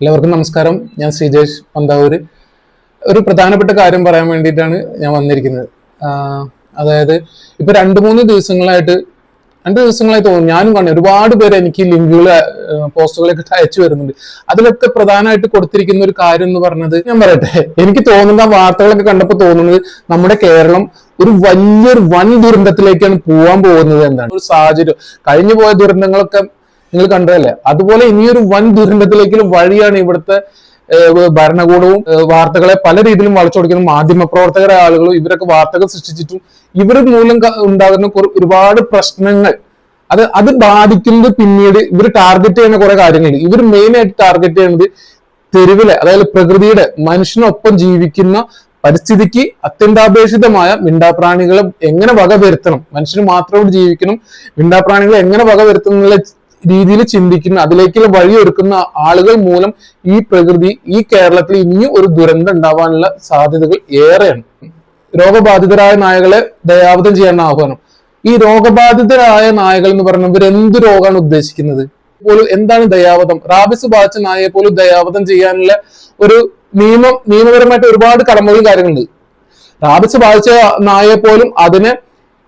എല്ലാവർക്കും നമസ്കാരം. ഞാൻ ശ്രീജേഷ് പന്താവൂര്. ഒരു പ്രധാനപ്പെട്ട കാര്യം പറയാൻ വേണ്ടിയിട്ടാണ് ഞാൻ വന്നിരിക്കുന്നത്. അതായത് ഇപ്പൊ രണ്ട് മൂന്ന് ദിവസങ്ങളായിട്ട് രണ്ട് ദിവസങ്ങളായി തോന്നുന്നു. ഞാനും കാണും ഒരുപാട് പേര് എനിക്ക് ലിങ്കുകൾ പോസ്റ്റുകളൊക്കെ അയച്ചു വരുന്നുണ്ട് അതിലൊക്കെ പ്രധാനമായിട്ട് കൊടുത്തിരിക്കുന്ന ഒരു കാര്യം എന്ന് പറഞ്ഞത് ഞാൻ പറയട്ടെ. എനിക്ക് തോന്നുന്ന വാർത്തകളൊക്കെ കണ്ടപ്പോൾ തോന്നുന്നത് നമ്മുടെ കേരളം ഒരു വലിയൊരു വൻ ദുരന്തത്തിലേക്കാണ് പോവാൻ പോകുന്നത് എന്താണ് ഒരു സാഹചര്യം. കഴിഞ്ഞു പോയ ദുരന്തങ്ങളൊക്കെ നിങ്ങൾ കണ്ടതല്ലേ? അതുപോലെ ഇനിയൊരു വൻ ദുരന്തത്തിലേക്കും വഴിയാണ് ഇവിടുത്തെ ഭരണകൂടവും വാർത്തകളെ പല രീതിയിലും വളച്ചൊടിക്കുന്ന മാധ്യമ പ്രവർത്തകരായ ആളുകളും ഇവരൊക്കെ വാർത്തകൾ സൃഷ്ടിച്ചിട്ടും ഇവർ മൂലം ഉണ്ടാകുന്ന ഒരുപാട് പ്രശ്നങ്ങൾ. അത് അത് ബാധിക്കുന്നത് പിന്നീട് ഇവർ ടാർഗറ്റ് ചെയ്യുന്ന കുറെ കാര്യങ്ങൾ ഇവർ മെയിൻ ആയിട്ട് ടാർഗറ്റ് ചെയ്യുന്നത് തെരുവിലെ അതായത് പ്രകൃതിയുടെ മനുഷ്യനൊപ്പം ജീവിക്കുന്ന പരിസ്ഥിതിക്ക് അത്യന്താപേക്ഷിതമായ മിണ്ടാപ്രാണികളെ എങ്ങനെ വകവരുത്തണം? മനുഷ്യന് മാത്രം ജീവിക്കണം. മിണ്ടാപ്രാണികളെ എങ്ങനെ വകവരുത്തണം എന്നുള്ള രീതിയിൽ ചിന്തിക്കുന്ന അതിലേക്കുള്ള വഴിയൊരുക്കുന്ന ആളുകൾ മൂലം ഈ പ്രകൃതി ഈ കേരളത്തിൽ ഇനിയും ഒരു ദുരന്തം ഉണ്ടാവാനുള്ള സാധ്യതകൾ ഏറെയാണ്. രോഗബാധിതരായ നായകളെ ദയാവധം ചെയ്യാൻ ആഹ്വാനം. ഈ രോഗബാധിതരായ നായകൾ എന്ന് പറയുന്നത് ഇവർ എന്ത് രോഗമാണ് ഉദ്ദേശിക്കുന്നത്? പോലും എന്താണ് ദയാവധം റാബിസ് ബാധിച്ച നായയെ പോലും ദയാവധം ചെയ്യാനുള്ള ഒരു നിയമം നിയമപരമായിട്ട് ഒരുപാട് കടമകളും കാര്യങ്ങളുണ്ട്. റാബിസ് ബാധിച്ച നായയെ പോലും അതിനെ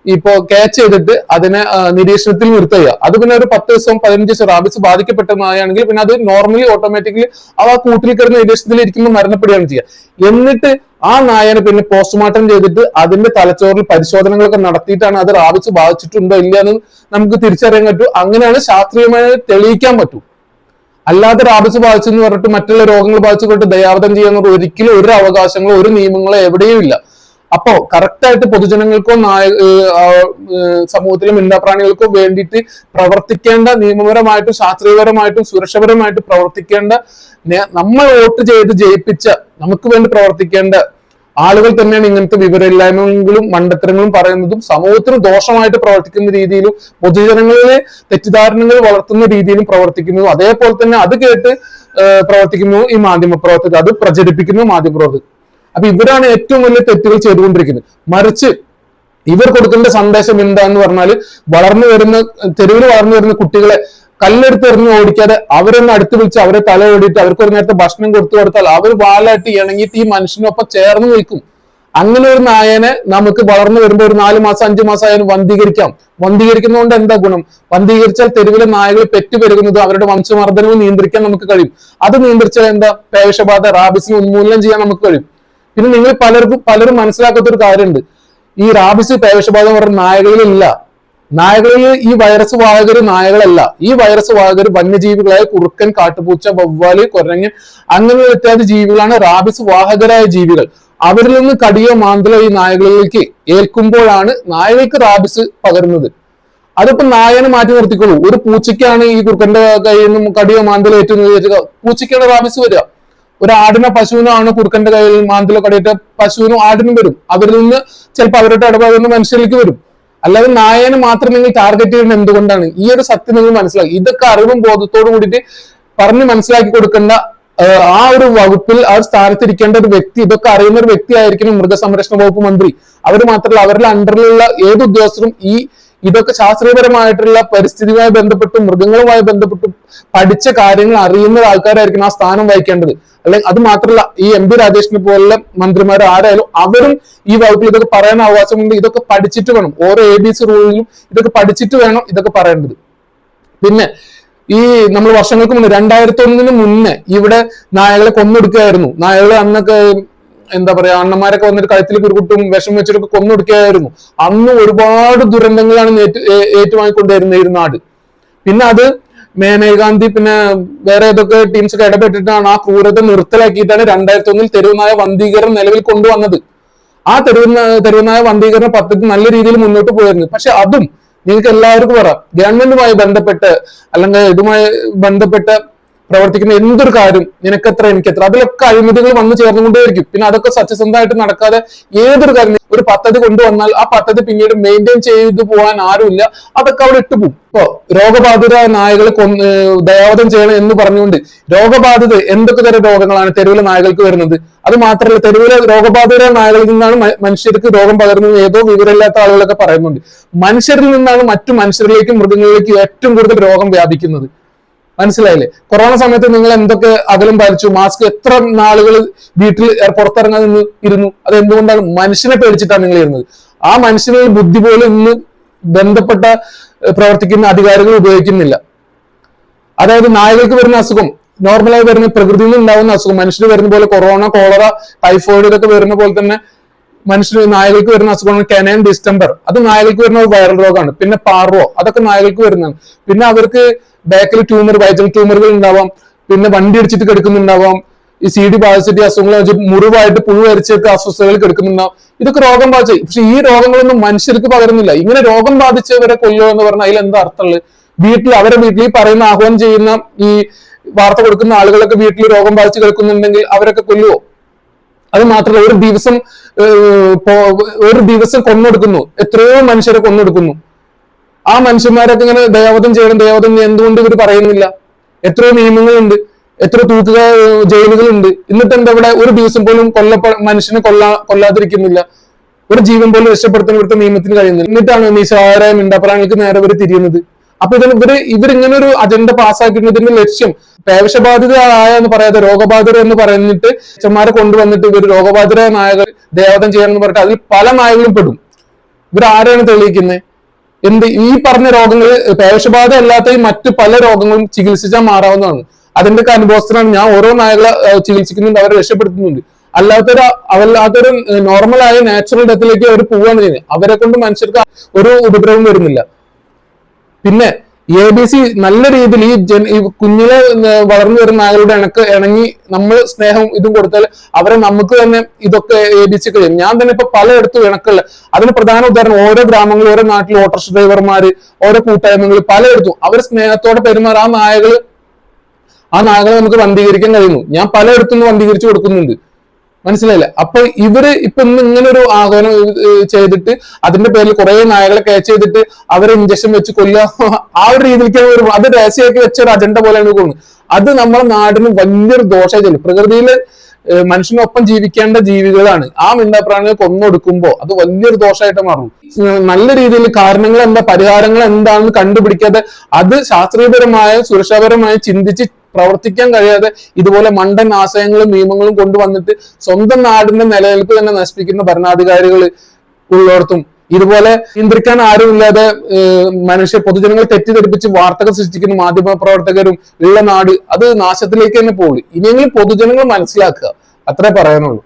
ഇപ്പോ ക്യാച്ച് ചെയ്തിട്ട് അതിനെ നിരീക്ഷണത്തിൽ നിർത്തുക. അത് പിന്നെ ഒരു പത്ത് ദിവസം പതിനഞ്ച് ദിവസം റാബിസ് ബാധിക്കപ്പെട്ട നായാണെങ്കിൽ പിന്നെ അത് നോർമലി ഓട്ടോമാറ്റിക്കലി അവ ആ കൂട്ടിൽ കിടന്ന നിരീക്ഷണത്തിൽ ഇരിക്കുമ്പോൾ മരണപ്പെടുകയാണ് ചെയ്യുക. എന്നിട്ട് ആ നായനെ പിന്നെ പോസ്റ്റ്മോർട്ടം ചെയ്തിട്ട് അതിന്റെ തലച്ചോറിൽ പരിശോധനകളൊക്കെ നടത്തിയിട്ടാണ് അത് റാബിസ് ബാധിച്ചിട്ടുണ്ടോ ഇല്ല എന്ന് നമുക്ക് തിരിച്ചറിയാൻ പറ്റൂ. അങ്ങനെയാണ് ശാസ്ത്രീയമായി തെളിയിക്കാൻ പറ്റൂ. അല്ലാതെ റാബിസ് ബാധിച്ചെന്ന് പറഞ്ഞിട്ട് മറ്റുള്ള രോഗങ്ങൾ ബാധിച്ചു പോയിട്ട് ദയാവധം ചെയ്യാൻ ഒരിക്കലും ഒരു അവകാശങ്ങളോ ഒരു നിയമങ്ങളോ എവിടെയും ഇല്ല. അപ്പോ കറക്റ്റ് ആയിട്ട് പൊതുജനങ്ങൾക്കോ നായ സമൂഹത്തിലെ മിണ്ടാപ്രാണികൾക്കോ വേണ്ടിയിട്ട് പ്രവർത്തിക്കേണ്ട നിയമപരമായിട്ടും ശാസ്ത്രീയപരമായിട്ടും സുരക്ഷപരമായിട്ടും പ്രവർത്തിക്കേണ്ട നമ്മൾ വോട്ട് ചെയ്ത് ജയിപ്പിച്ച നമുക്ക് വേണ്ടി പ്രവർത്തിക്കേണ്ട ആളുകൾ തന്നെയാണ് ഇങ്ങനത്തെ വിവരമില്ലായ്മകളും മണ്ടത്തരങ്ങളും പറയുന്നതും സമൂഹത്തിന് ദോഷമായിട്ട് പ്രവർത്തിക്കുന്ന രീതിയിലും പൊതുജനങ്ങളിലെ തെറ്റിദ്ധാരണകൾ വളർത്തുന്ന രീതിയിലും പ്രവർത്തിക്കുന്നതും. അതേപോലെ തന്നെ അത് കേട്ട് പ്രവർത്തിക്കുന്നു ഈ മാധ്യമ പ്രവർത്തകർ അത് പ്രചരിപ്പിക്കുന്നു മാധ്യമ പ്രവർത്തകർ അപ്പൊ ഇവരാണ് ഏറ്റവും വലിയ തെറ്റുകൾ ചെയ്തുകൊണ്ടിരിക്കുന്നത്. മറിച്ച് ഇവർ കൊടുക്കേണ്ട സന്ദേശം എന്താന്ന് പറഞ്ഞാൽ വളർന്നു വരുന്ന തെരുവിൽ വളർന്നു വരുന്ന കുട്ടികളെ കല്ലെടുത്ത് എറിഞ്ഞ് ഓടിക്കാതെ അവരൊന്ന് അടുത്ത് വിളിച്ച് അവരെ തല ഓടിയിട്ട് അവർക്ക് ഒരു നേരത്തെ ഭക്ഷണം കൊടുത്തു കൊടുത്താൽ അവർ വാലായിട്ട് ഇണങ്ങിയിട്ട് ഈ മനുഷ്യനൊപ്പം ചേർന്ന് നിൽക്കും. അങ്ങനെ ഒരു നായനെ നമുക്ക് വളർന്നു വരുമ്പോൾ ഒരു നാല് മാസം അഞ്ചു മാസം ആയാലും വന്ധീകരിക്കാം. വന്ധീകരിക്കുന്നതുകൊണ്ട് എന്താ ഗുണം? വന്ധീകരിച്ചാൽ തെരുവിലെ നായകൾ പെറ്റുപെരുകുന്നത് അവരുടെ വംശമർദ്ദനവും നിയന്ത്രിക്കാൻ നമുക്ക് കഴിയും. അത് നിയന്ത്രിച്ചാൽ എന്താ? പേവിഷബാധ റാബിസിനെ ഉന്മൂലനം ചെയ്യാൻ നമുക്ക് കഴിയും. പിന്നെ നിങ്ങൾ പലർക്കും പലരും മനസ്സിലാക്കാത്ത ഒരു കാര്യമുണ്ട്. ഈ റാബിസ് പേവിഷബാധ എന്ന് പറഞ്ഞ നായകളിലില്ല. നായകളിൽ ഈ വൈറസ് വാഹകർ നായകളല്ല. ഈ വൈറസ് വാഹകർ വന്യജീവികളായ കുറുക്കൻ കാട്ടുപൂച്ച വവ്വാൽ കൊരങ്ങൻ അങ്ങനെയുള്ള ഇത്യാദി ജീവികളാണ് റാബിസ് വാഹകരായ ജീവികൾ. അവരിൽ നിന്ന് കടിയോ മാന്തലോ ഈ നായകളിലേക്ക് ഏൽക്കുമ്പോഴാണ് നായകൾക്ക് റാബിസ് പകരുന്നത്. അതിപ്പോ നായനെ മാറ്റി നിർത്തിക്കോളൂ. ഒരു പൂച്ചയ്ക്കാണ് ഈ കുറുക്കന്റെ കയ്യിൽ നിന്നും കടിയോ മാന്തലോ ഏറ്റുന്നത്. പൂച്ചയ്ക്കാണ് റാബിസ് വരിക. ഒരു ആടിനെ പശുവിനാണ് കുറുക്കന്റെ കയ്യിൽ മാന്തിലെ കടിയിട്ട് പശുവിനും ആടിനും വരും. അവരിൽ നിന്ന് ചിലപ്പോൾ അവരുടെ ഇടപെടുന്ന മനുഷ്യരിലേക്ക് വരും. അല്ലാതെ നായനെ മാത്രം നിങ്ങൾ ടാർഗറ്റ് ചെയ്യുന്നത് എന്തുകൊണ്ടാണ്? ഈ ഒരു സത്യം നിങ്ങൾ മനസ്സിലാക്കി. ഇതൊക്കെ അറിവും ബോധത്തോടു കൂടിയിട്ട് പറഞ്ഞ് മനസ്സിലാക്കി കൊടുക്കേണ്ട ആ ഒരു വകുപ്പിൽ ആ ഒരു സ്ഥാനത്തിരിക്കേണ്ട ഒരു വ്യക്തി ഇതൊക്കെ അറിയുന്ന ഒരു വ്യക്തിയായിരിക്കണം മൃഗസംരക്ഷണ വകുപ്പ് മന്ത്രി. അവർ മാത്രമല്ല അവരുടെ അണ്ടറിലുള്ള ഏത് ഉദ്യോഗസ്ഥരും ഈ ഇതൊക്കെ ശാസ്ത്രീയപരമായിട്ടുള്ള പരിസ്ഥിതിയുമായി ബന്ധപ്പെട്ട് മൃഗങ്ങളുമായി ബന്ധപ്പെട്ട് പഠിച്ച കാര്യങ്ങൾ അറിയുന്ന ആൾക്കാരായിരിക്കണം ആ സ്ഥാനം വഹിക്കേണ്ടത്. അല്ലെങ്കിൽ അത് മാത്രമല്ല ഈ എം പി രാജേഷിനെ പോലുള്ള മന്ത്രിമാർ ആരായാലും അവരും ഈ വകുപ്പിൽ ഇതൊക്കെ പറയാൻ അവകാശമുണ്ട്. ഇതൊക്കെ പഠിച്ചിട്ട് വേണം. ഓരോ എ ബി സി റൂളിലും ഇതൊക്കെ പഠിച്ചിട്ട് വേണം ഇതൊക്കെ പറയേണ്ടത്. പിന്നെ ഈ നമ്മൾ വർഷങ്ങൾക്ക് മുന്നേ രണ്ടായിരത്തി ഒന്നിന് മുന്നേ ഇവിടെ നായകളെ കൊന്നെടുക്കുകയായിരുന്നു. നായകളെ അന്നൊക്കെ എന്താ പറയാ അണ്ണന്മാരൊക്കെ വന്നിട്ട് കഴുത്തിൽ കുരുക്കുട്ടും വിഷം വെച്ചിട്ടൊക്കെ കൊന്നൊടുക്കുകയായിരുന്നു. അന്ന് ഒരുപാട് ദുരന്തങ്ങളാണ് ഏറ്റുവാങ്ങിക്കൊണ്ടിരുന്ന ഈ നാട്. പിന്നെ അത് മേനകാന്തി പിന്നെ വേറെ ഏതൊക്കെ ടീംസ് ഒക്കെ ഇടപെട്ടിട്ടാണ് ആ ക്രൂരത നിർത്തലാക്കിയിട്ടാണ് രണ്ടായിരത്തി ഒന്നിൽ തെരുവുനായ വന്ധീകരണം നിലവിൽ കൊണ്ടുവന്നത്. ആ തെരുവുന തെരുവുനായ വന്ധീകരണ പദ്ധതി നല്ല രീതിയിൽ മുന്നോട്ട് പോയിരുന്നു. പക്ഷെ അതും നിങ്ങൾക്ക് എല്ലാവർക്കും പറയാം. ഗവൺമെന്റുമായി ബന്ധപ്പെട്ട് അല്ലെങ്കിൽ ഇതുമായി ബന്ധപ്പെട്ട് പ്രവർത്തിക്കുന്ന എന്തൊരു കാര്യം നിനക്കെത്ര എനിക്കെത്ര? അതിലൊക്കെ അഴിമതികൾ വന്നു ചേർന്നുകൊണ്ടേയിരിക്കും. പിന്നെ അതൊക്കെ സത്യസന്ധമായിട്ട് നടക്കാതെ ഏതൊരു കാര്യം ഒരു പദ്ധതി കൊണ്ടുവന്നാൽ ആ പദ്ധതി പിന്നീട് മെയിന്റെയിൻ ചെയ്തു പോകാൻ ആരുമില്ല. അതൊക്കെ അവിടെ ഇട്ടു പോകും. ഇപ്പോ രോഗബാധിത നായകളെ കൊന്ന് ദയാവധം ചെയ്യണം എന്ന് പറഞ്ഞുകൊണ്ട് രോഗബാധിത എന്തൊക്കെ തരം രോഗങ്ങളാണ് തെരുവിലെ നായകൾക്ക് വരുന്നത്? അത് മാത്രമല്ല തെരുവിലെ രോഗബാധിതരായ നായകളിൽ നിന്നാണ് മനുഷ്യർക്ക് രോഗം പകരുന്നത് ഏതോ വിവരമില്ലാത്ത ആളുകളൊക്കെ പറയുന്നുണ്ട്. മനുഷ്യരിൽ നിന്നാണ് മറ്റു മനുഷ്യരിലേക്കും മൃഗങ്ങളിലേക്കും ഏറ്റവും കൂടുതൽ രോഗം വ്യാപിക്കുന്നത്. മനസ്സിലായില്ലേ? കൊറോണ സമയത്ത് നിങ്ങൾ എന്തൊക്കെ അകലം പാലിച്ചു? മാസ്ക് എത്ര നാളുകൾ വീട്ടിൽ പുറത്തിറങ്ങാൻ നിന്ന് ഇരുന്നു? അത് എന്തുകൊണ്ടാണ്? മനുഷ്യനെ പേടിച്ചിട്ടാണ് നിങ്ങൾ ഇരുന്നത്. ആ മനുഷ്യനെ ബുദ്ധി പോലും ഇന്ന് ബന്ധപ്പെട്ട പ്രവർത്തിക്കുന്ന അധികാരികൾ ഉപയോഗിക്കുന്നില്ല. അതായത് നായകൾക്ക് വരുന്ന അസുഖം നോർമലായി വരുന്ന പ്രകൃതിയിൽ നിന്ന് ഉണ്ടാവുന്ന അസുഖം മനുഷ്യന് വരുന്ന പോലെ കൊറോണ കോളറ ടൈഫോയിഡ് ഇതൊക്കെ വരുന്ന പോലെ തന്നെ മനുഷ്യന് നായകൾക്ക് വരുന്ന അസുഖമാണ് കെനയൻ ഡിസ്റ്റംബർ അത് നായകൾക്ക് വരുന്ന വൈറൽ രോഗമാണ്. പിന്നെ പാർവോ അതൊക്കെ നായകൾക്ക് വരുന്നതാണ്. പിന്നെ അവർക്ക് ബാക്കിൽ ട്യൂമർ വൈജൽ ട്യൂമറുകൾ ഉണ്ടാവാം. പിന്നെ വണ്ടി അടിച്ചിട്ട് കിടക്കുന്നുണ്ടാവാം. ഈ സി ഡി ബാധിച്ചിട്ട് അസുഖങ്ങൾ മുറിവായിട്ട് പുഴു വരച്ചിട്ട് അസ്വസ്ഥതകൾ കിടക്കുന്നുണ്ടാവും. ഇതൊക്കെ രോഗം ബാധിച്ചു. പക്ഷെ ഈ രോഗങ്ങളൊന്നും മനുഷ്യർക്ക് പകരുന്നില്ല. ഇങ്ങനെ രോഗം ബാധിച്ചവരെ കൊല്ലുക എന്ന് പറഞ്ഞാൽ അതിൽ എന്താ അർത്ഥമുള്ളത്? വീട്ടിൽ അവരെ വീട്ടിൽ പറയുന്ന ആഹ്വാനം ചെയ്യുന്ന ഈ വാർത്ത കൊടുക്കുന്ന ആളുകളൊക്കെ വീട്ടിൽ രോഗം ബാധിച്ച് കിടക്കുന്നുണ്ടെങ്കിൽ അവരൊക്കെ കൊല്ലുവോ? അത് മാത്രമല്ല ഒരു ദിവസം ഒരു ദിവസം കൊന്നൊടുക്കുന്നു. എത്രയോ മനുഷ്യരെ കൊന്നൊടുക്കുന്നു. ആ മനുഷ്യന്മാരൊക്കെ ഇങ്ങനെ ദേവതം ചെയ്യണം ദേവതം എന്തുകൊണ്ട് ഇവർ പറയുന്നില്ല? എത്രയോ നിയമങ്ങളുണ്ട് എത്ര തൂക്കുക ജയിലുകളുണ്ട്. എന്നിട്ട് എന്താ ഇവിടെ ഒരു ദിവസം പോലും കൊല്ലപ്പെ മനുഷ്യനെ കൊല്ലാ കൊല്ലാതിരിക്കുന്നില്ല. ഒരു ജീവൻ പോലും രക്ഷപ്പെടുത്താൻ ഇവിടുത്തെ നിയമത്തിന് കഴിയുന്നില്ല. എന്നിട്ടാണ് നിസാര മിണ്ടപ്രാണികൾക്ക് നേരെ ഇവർ തിരിയുന്നത്. അപ്പൊ ഇതിന് ഇവർ ഇവരിങ്ങനെ ഒരു അജണ്ട പാസ്സാക്കുന്നതിന്റെ ലക്ഷ്യം പേവശബാധിതരായ എന്ന് പറയാതെ രോഗബാധിതർ എന്ന് പറഞ്ഞിട്ട് ചെമ്മാരെ കൊണ്ടുവന്നിട്ട് ഇവർ രോഗബാധിതരായ നായകർ ദേവതം ചെയ്യണം എന്ന് പറഞ്ഞിട്ട് അതിൽ പല നായകളും പെടും. ഇവർ ആരാണ് തെളിയിക്കുന്നത് എന്ത് ഈ പറഞ്ഞ രോഗങ്ങൾ പേശബാധ അല്ലാത്ത മറ്റു പല രോഗങ്ങളും ചികിത്സിച്ചാൽ മാറാവുന്നതാണ്. അതിന്റെ ഒക്കെ അനുഭവത്തിലാണ് ഞാൻ ഓരോ നായകളെ ചികിത്സിക്കുന്നുണ്ട് അവരെ രക്ഷപ്പെടുത്തുന്നുണ്ട്. അല്ലാത്തൊരു അവല്ലാത്തൊരു നോർമൽ ആയ നാച്ചുറൽ ഡെത്തിലേക്ക് അവർ പോവുകയാണ് ചെയ്യുന്നത്. അവരെ കൊണ്ട് മനുഷ്യർക്ക് ഒരു ഉപദ്രവം വരുന്നില്ല. പിന്നെ എ ബി സി നല്ല രീതിയിൽ ഈ ജൻ ഈ കുഞ്ഞിലെ വളർന്നു വരുന്ന നായകളുടെ ഇണക്ക് ഇണങ്ങി നമ്മൾ സ്നേഹം ഇതും കൊടുത്താൽ അവരെ നമുക്ക് തന്നെ ഇതൊക്കെ എ ബി സി കഴിയും ഞാൻ തന്നെ ഇപ്പൊ പലയിടത്തും ഇണക്കല്ല അതിന് പ്രധാന ഉദാഹരണം ഓരോ ഗ്രാമങ്ങളിൽ ഓരോ നാട്ടിൽ ഓട്ടോ ഡ്രൈവർമാർ ഓരോ കൂട്ടായ്മകൾ പലയിടത്തും അവർ സ്നേഹത്തോടെ പെരുമാറും. ആ നായകൾ ആ നായകളെ നമുക്ക് വന്ധീകരിക്കാൻ കഴിയുന്നു. ഞാൻ പലയിടത്തും വന്ധീകരിച്ചു കൊടുക്കുന്നുണ്ട്. മനസ്സിലായില്ല? അപ്പൊ ഇവർ ഇപ്പൊ ഇന്ന് ഇങ്ങനെ ഒരു ആഹ്വാനം ചെയ്തിട്ട് അതിന്റെ പേരിൽ കുറെ നായകളെ ക്യാച്ച് ചെയ്തിട്ട് അവരെ ഇഞ്ചക്ഷൻ വെച്ച് കൊല്ലുക. ആ ഒരു രീതിയിലേക്ക് ഒരു അത് രഹസ്യമാക്കി വെച്ച ഒരു അജണ്ട പോലെയാണ് തോന്നുന്നത് അത് നമ്മുടെ നാടിന് വലിയൊരു ദോഷമായി ചെല്ലും പ്രകൃതിയിൽ മനുഷ്യനൊപ്പം ജീവിക്കേണ്ട ജീവികളാണ്. ആ മിണ്ടാപ്രാണികൾ കൊന്നൊടുക്കുമ്പോ അത് വലിയൊരു ദോഷമായിട്ട് മാറും നല്ല രീതിയിൽ കാരണങ്ങൾ എന്താ പരിഹാരങ്ങൾ എന്താണെന്ന് കണ്ടുപിടിക്കാതെ അത് ശാസ്ത്രീയപരമായ സുരക്ഷാപരമായി ചിന്തിച്ച് പ്രവർത്തിക്കാൻ കഴിയാതെ ഇതുപോലെ മണ്ടൻ ആശയങ്ങളും നിയമങ്ങളും കൊണ്ടുവന്നിട്ട് സ്വന്തം നാടിന്റെ നിലനിൽപ്പ് തന്നെ നശിപ്പിക്കുന്ന ഭരണാധികാരികൾ ഉള്ളിടത്തും. ഇതുപോലെ നിയന്ത്രിക്കാൻ ആരുമില്ലാതെ മനുഷ്യ പൊതുജനങ്ങൾ തെറ്റിദ്ധരിപ്പിച്ച് വാർത്തകൾ സൃഷ്ടിക്കുന്ന മാധ്യമ പ്രവർത്തകരും ഉള്ള നാട് അത് നാശത്തിലേക്ക് തന്നെ പോകുള്ളൂ ഇനിയെങ്കിലും പൊതുജനങ്ങൾ മനസ്സിലാക്കുക. അത്രേ പറയാനുള്ളൂ.